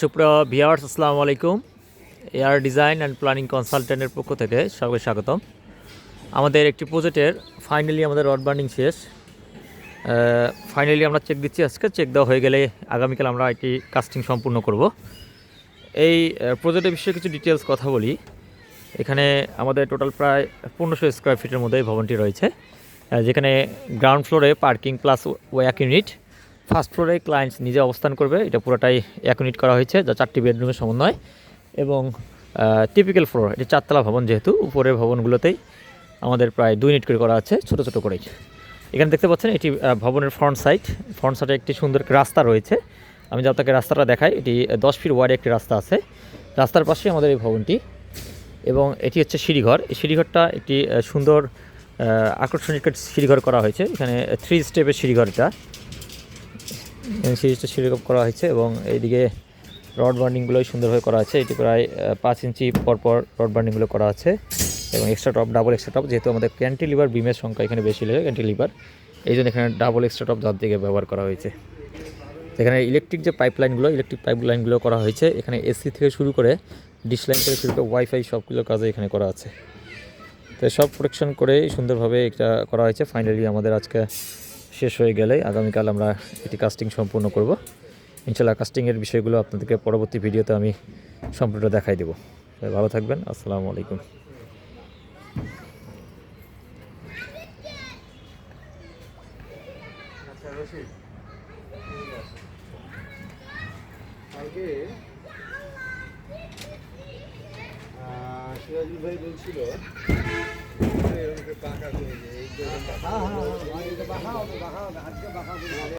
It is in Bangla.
সুপ্রিয় ভিয়ার্স আসসালামু আলাইকুম। এয়ার ডিজাইন অ্যান্ড প্ল্যানিং কনসালটেন্টের পক্ষ থেকে সবাইকে স্বাগতম। আমাদের একটি প্রজেক্টের ফাইনালি আমাদের রড বার্নিং শেষ। ফাইনালি আমরা চেক দিচ্ছি আজকে। চেক দেওয়া হয়ে গেলে আগামীকাল আমরা একটি কাস্টিং সম্পূর্ণ করব। এই প্রজেক্টের বিষয়ে কিছু ডিটেলস কথা বলি। এখানে আমাদের টোটাল প্রায় পনেরোশো স্কোয়ার ফিটের মধ্যে এই ভবনটি রয়েছে। যেখানে গ্রাউন্ড ফ্লোরে parking plus walk unit first ফ্লোরে ক্লায়েন্টস নিজে অবস্থান করবে। এটা পুরোটাই এক ইউনিট করা হয়েছে, যা চারটি বেডরুমের সমন্বয় এবং টিপিক্যাল ফ্লোর এটি চারতলা ভবন যেহেতু, উপরের ভবনগুলোতেই আমাদের প্রায় দুই ইউনিট করে করা আছে, ছোটো ছোটো করেই। এখানে দেখতে পাচ্ছেন এটি ভবনের ফ্রন্ট সাইড ফ্রন্ট সাইডে একটি সুন্দর রাস্তা রয়েছে। আমি যা আপনাকে রাস্তাটা দেখাই, এটি দশ ফিট ওয়ার্ডে একটি রাস্তা আছে। রাস্তার পাশে আমাদের এই ভবনটি এবং এটি হচ্ছে সিঁড়িঘর। এই সিঁড়িঘরটা একটি সুন্দর আকর্ষণীয় সিঁড়িঘর করা হয়েছে। এখানে থ্রি স্টেপের সিঁড়িঘর এটা। সিরিজটা সিঁড়িঘর করা হয়েছে এবং এইদিকে রড বার্নিংগুলোই সুন্দরভাবে করা আছে। এটি প্রায় পাঁচ ইঞ্চি পর পর রড বার্নিংগুলো করা আছে এবং extra top double extra top যেহেতু আমাদের ক্যান্টিলিভার বিমের সংখ্যা এখানে বেশি লাগে ক্যান্টিলিভার এই জন্য এখানে ডাবল এক্সট্রা টপ যার দিকে ব্যবহার করা হয়েছে। এখানে ইলেকট্রিক যে পাইপলাইনগুলো ইলেকট্রিক পাইপ লাইনগুলো করা হয়েছে, এখানে এসি থেকে শুরু করে ডিশ লাইন থেকে শুরু করে ওয়াইফাই সবগুলো কাজে এখানে করা আছে। তো সব প্রোটেকশন করে সুন্দরভাবে এটা করা হয়েছে। ফাইনালি আমাদের আজকে শেষ হয়ে গেলে আগামীকাল আমরা এটি কাস্টিং সম্পূর্ণ করব। ইনশাল্লাহ কাস্টিংয়ের বিষয়গুলো আপনাদেরকে পরবর্তী ভিডিওতে আমি সম্পূর্ণ দেখাই দেবো। ভালো থাকবেন, আসসালামু আলাইকুম। সিরাজুল ভাই বলছিল এরকম করে পাকা করে যে এই যে পাকা